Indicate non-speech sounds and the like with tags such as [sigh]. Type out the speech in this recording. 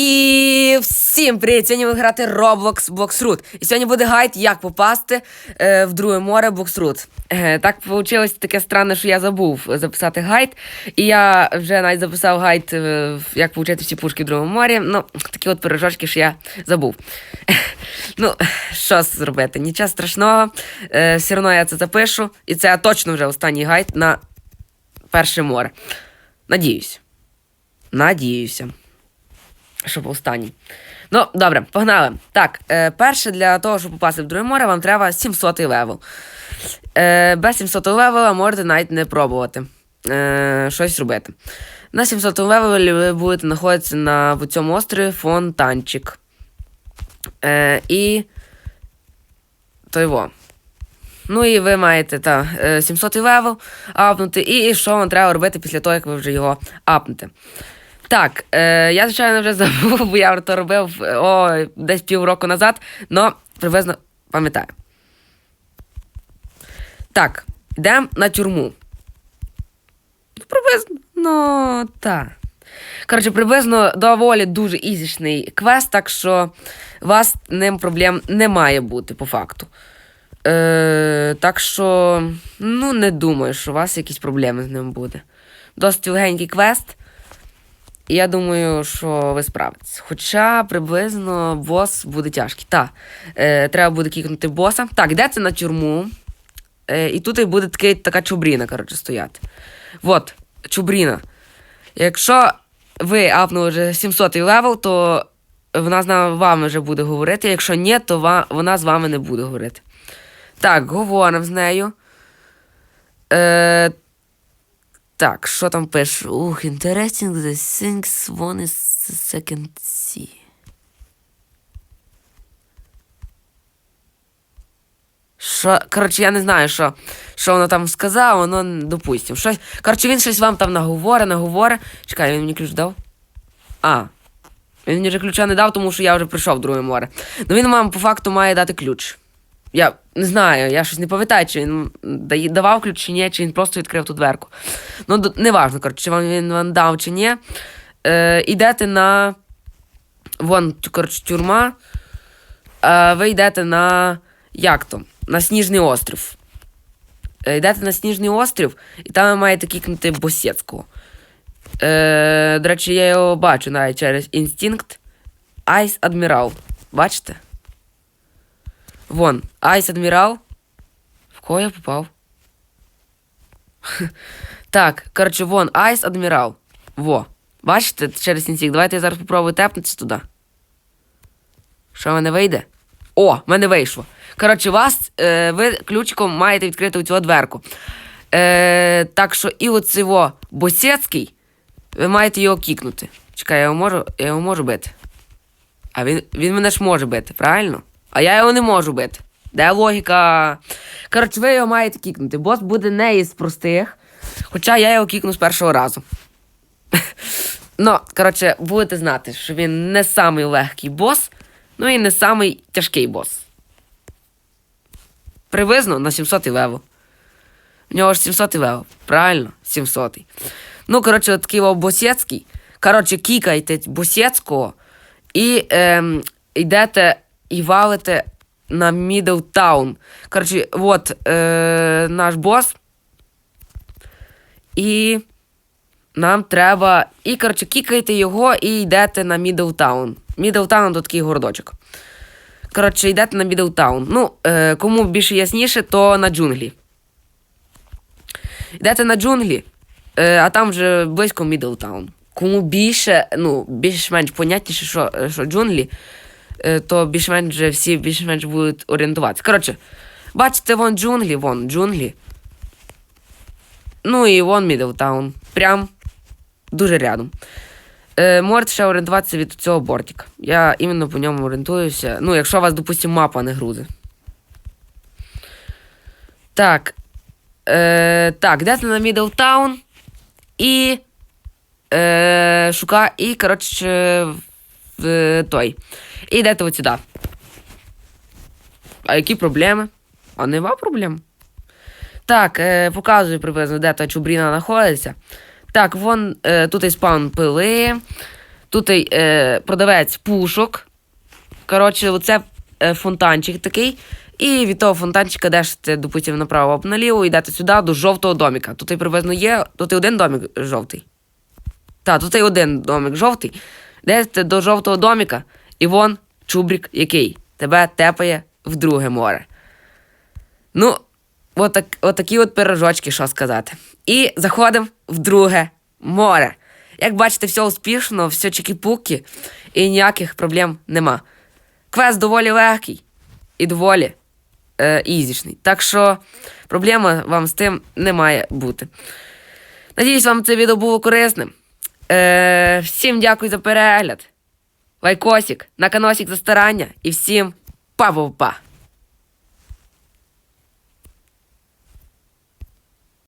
І всім привіт! Сьогодні ви грати Roblox Bloxroot. І сьогодні буде гайд, як попасти е, в друге море Bloxroot. Е, так вийшло таке странне, що я забув записати гайд. І я вже навіть записав гайд, е, як получити всі пушки в другому морі. Ну, такі от пирожочки, що я забув. [laughs] ну, що зробити? Нічого страшного. Е, все одно я це запишу. І це точно вже останній гайд на перше море. Надіюсь. Надіюся. Щоб останній. Ну, добре, погнали. Так, е, перше для того, щоб попасти в друге море, вам треба 700 левел. Е, без 700 левела можете навіть не пробувати е, щось робити. На 700 левелі ви будете знаходитися на цьому острові фонтанчик. Е, і. то його. Ну і ви маєте та, е, 700 левел апнути, і що вам треба робити після того, як ви вже його апнете. Так, е, я, звичайно, вже [laughs] забув, бо я то робив о, десь півроку назад, але приблизно пам'ятаю. Так, йдемо на тюрму. Ну, приблизно, ну, так. Коротше, приблизно доволі дуже ізішний квест, так що у вас ним проблем не має бути по факту. Е, так що, ну, не думаю, що у вас якісь проблеми з ним буде. Досить легенький квест. Я думаю, що ви справитесь. Хоча приблизно бос буде тяжкий. Так, е, треба буде кікнути боса. Так, йдете на тюрму. Е, і тут і буде такий, така чубріна, коротше, стояти. От, чубріна. Якщо ви апнули вже 700 левел, то вона з вами вже буде говорити. Якщо ні, то вона з вами не буде говорити. Так, говоримо з нею. Е, так, що там пише? Ух, interesting the things one is second see. Що, коротше, я не знаю, що, що воно там сказало, ну, допустим. Щось, коротше, він щось вам там наговоре, наговоре. Чекай, він мені ключ дав? А. Він мені вже ключа не дав, тому що я вже прийшов в друге море. Ну він вам по факту має дати ключ. Я не знаю, я щось не пам'ятаю, чи він давав ключ чи ні, чи він просто відкрив ту дверку. Ну, д- неважно, коротше, чи вам він вам дав чи ні. Е, йдете на. Вон, коротше, тюрма. А ви йдете на. Як то? На Сніжний острів. Е, йдете на Сніжний острів, і там ви маєте кікнути Босєцького. Е, до речі, я його бачу навіть через інстинкт. Айс Адмірал. Бачите? Вон, Айс Адмірал. В кого я попав? [laughs] так, коротше, вон, Айс Адмірал. Во. Бачите, через інстинкт. Давайте я зараз попробую тепнутися туди. Що в мене вийде? О, в мене вийшло. Коротше, вас, е, ви ключиком маєте відкрити у цю дверку. Е, так що і оцього Босецький, ви маєте його кікнути. Чекай, я його можу, я його можу бити. А він, він мене ж може бити, правильно? А я його не можу бити. Де логіка? Коротше, ви його маєте кікнути. Бос буде не із простих. Хоча я його кікну з першого разу. [laughs] Ну, коротше, будете знати, що він не самий легкий бос, ну і не самий тяжкий бос. Приблизно на 700 левел. В нього ж 700 левел. Правильно? 700. Ну, коротше, от такий Босєцький. Коротше, кікайте Босєцького і ем, йдете і валите на Мідлтаун. Коротше, от е, наш бос. І нам треба. І, коротше, кікайте його і йдете на Мідлтаун. Мідлтаун то такий городочок. Коротше, йдете на Мідлтаун. Ну, е, кому більше ясніше, то на джунглі. Йдете на джунглі, е, а там вже близько Мідлтаун. Кому більше, ну, більш-менш понятніше, що, е, що джунглі, то більш-менш всі більш-менш будуть орієнтуватися. Коротше, бачите, вон джунглі, вон джунглі. Ну і вон Мідлтаун. Прям дуже рядом. Е, можете ще орієнтуватися від цього бортика. Я іменно по ньому орієнтуюся. Ну, якщо у вас, допустимо, мапа не грузи. Так. Е, так, йдете на Мідлтаун і. Е, шука, і, коротше, е, той. І йдете от сюди. А які проблеми? А нема проблем. Так, е, показую приблизно, де та чубріна знаходиться. Так, вон е, тут і спаун пили. Тут е, продавець пушок. Коротше, оце е, фонтанчик такий. І від того фонтанчика йдете, допустимо, направо або наліво, йдете сюди до жовтого доміка. Тут і приблизно є. Тут і один домік жовтий. Та, тут і один домик жовтий. Йдете до жовтого доміка, і вон чубрик який тебе тепає в друге море. Ну, отак, отакі от пирожочки, що сказати. І заходимо в друге море. Як бачите, все успішно, все чики-пуки, і ніяких проблем нема. Квест доволі легкий і доволі е, ізішний. Так що проблема вам з тим не має бути. Надіюсь, вам це відео було корисним. Е, всім дякую за перегляд. Лайкосик, на каносик за старання і всім па-па-па!